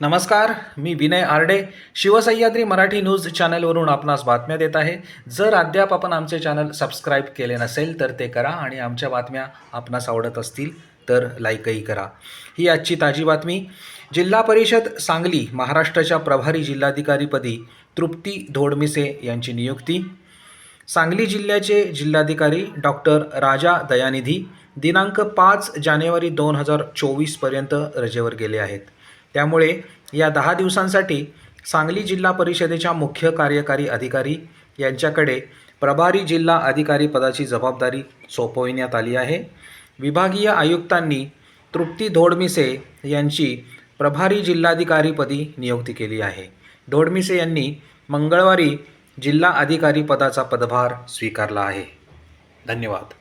नमस्कार मी विनय आरडे. शिवसह्याद्री मराठी न्यूज चॅनलवरून आपणास बातम्या देत आहे. जर अद्याप आपण आमचे चॅनल सबस्क्राईब केले नसेल तर ते करा आणि आमच्या बातम्या आपणास आवडत असतील तर लाईकही करा. ही आजची ताजी बातमी. जिल्हा परिषद सांगली महाराष्ट्राच्या प्रभारी जिल्हाधिकारीपदी तृप्ती धोडमिसे यांची नियुक्ती. सांगली जिल्ह्याचे जिल्हाधिकारी डॉक्टर राजा दयानिधी दिनांक पाच जानेवारी दोन हजार चोवीसपर्यंत रजेवर गेले आहेत. त्यामुळे या दहा दिवसांसाठी सांगली जिल्हा परिषदेच्या मुख्य कार्यकारी अधिकारी यांच्याकडे प्रभारी जिल्हा अधिकारी पदाची जबाबदारी सोपविण्यात आली आहे. विभागीय आयुक्तांनी तृप्ती धोडमिसे यांची प्रभारी जिल्हाधिकारीपदी नियुक्ती केली आहे. धोडमिसे यांनी मंगळवारी जिल्हा अधिकारी पदाचा पदभार स्वीकारला आहे. धन्यवाद.